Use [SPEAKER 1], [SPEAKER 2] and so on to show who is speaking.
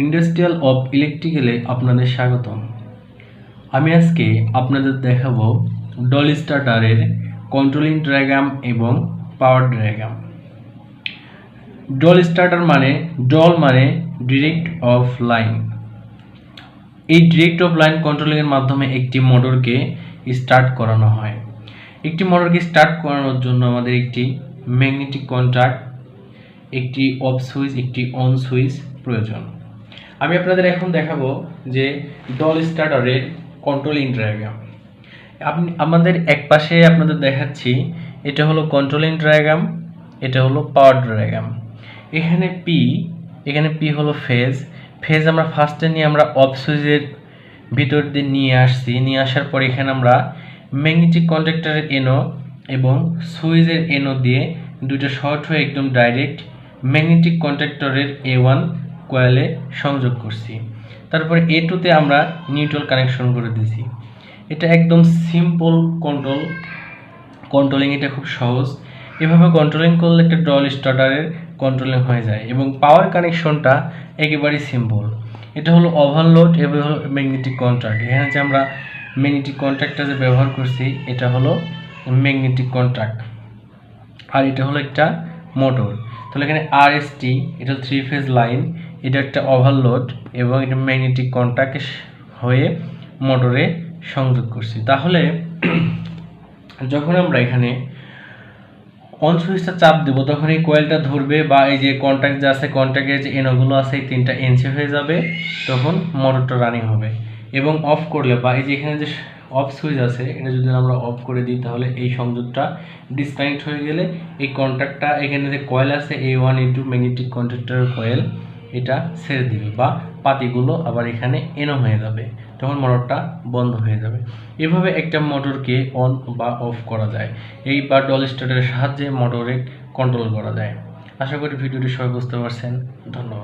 [SPEAKER 1] Industrial of ইলেকট্রিক্যালে আপনাদের স্বাগতম। আমি আজকে আপনাদের দেখাবো ডল স্টার্টারের কন্ট্রোলিং ডায়াগ্রাম এবং পাওয়ার ডায়াগ্রাম ডল স্টার্টার মানে ডল মানে ডিরেক্ট অফ লাইন এই ডিরেক্ট অফ লাইন কন্ট্রোলিংয়ের মাধ্যমে একটি মোটরকে স্টার্ট করানো হয়। একটি মোটরকে স্টার্ট করানোর জন্য আমাদের একটি ম্যাগনেটিক কন্ট্যাক্ট একটি অফ সুইচ একটি অন সুইচ প্রয়োজন। আমি আপনাদের এখন দেখাবো যে ডল স্টার্টারের কন্ট্রোলিং ডায়াগ্রাম আপনি, আমাদের এক পাশে আপনাদের দেখাচ্ছি, এটা হলো কন্ট্রোলিং ডায়াগ্রাম এটা হলো পাওয়ার ডায়াগ্রাম এখানে পি এখানে পি হলো ফেজ ফেজ আমরা ফার্স্টে নিয়ে আমরা অফ সুইচের ভিতর দিয়ে নিয়ে আসছি। নিয়ে আসার পর এখানে আমরা ম্যাগনেটিক কন্ট্যাক্টরের এনো এবং সুইচের এনো দিয়ে দুটো শর্ট হয়ে একদম ডাইরেক্ট ম্যাগনেটিক কন্ট্রাক্টরের এ ওয়ান কয়েলে সংযোগ করছি। তারপরে এ টুতে আমরা নিউট্রাল কানেকশন করে দিয়েছি। এটা একদম সিম্পল কন্ট্রোল কন্ট্রোলিং এটা খুব সহজ। এভাবে কন্ট্রোলিং করলে একটা ডল স্টার্টারের কন্ট্রোলিং হয়ে যায় এবং পাওয়ার কানেকশনটা একেবারেই সিম্পল এটা হলো ওভারলোড এবং হলো ম্যাগনেটিক কন্ট্রাক্ট এখানে যে আমরা ম্যাগনেটিক কন্ট্রাক্টটা যে ব্যবহার করছি, এটা হলো ম্যাগনেটিক কন্ট্রাক্ট আর এটা হলো একটা মোটর। তাহলে এখানে আর এস এটা থ্রি ফেজ লাইন এটা একটা ওভারলোড এবং এটা ম্যাগনেটিক কন্ট্যাক্ট হয়ে মোটরে সংযোগ করছি। তাহলে যখন আমরা এখানে অন চাপ দেবো, তখন এই কয়েলটা ধরবে বা এই যে কন্ট্যাক্ট যে আছে কন্ট্যাক্টের যে এনোগুলো আছে, এই তিনটা এনসে হয়ে যাবে, তখন মোটরটা রানিং হবে। এবং অফ করলে বা এই যে এখানে যে অফ সুইচ আছে, এটা যদি আমরা অফ করে দিই, তাহলে এই সংযোগটা ডিসকানেক্ট হয়ে গেলে এই কন্ট্যাক্টটা এখানে যে কয়েল আছে A one A two magnetic কন্ট্যাক্টরের coil এটা ছেড়ে দিবে বা পাতিগুলো আবার এখানে এনো হয়ে যাবে, তখন মোটরটা বন্ধ হয়ে যাবে। এভাবে একটা মোটরকে অন বা অফ করা যায়, এই বা ডল স্টার্টের সাহায্যে মোটরে কন্ট্রোল করা যায়। আশা করি ভিডিওটি সবাই বুঝতে পারছেন। ধন্যবাদ।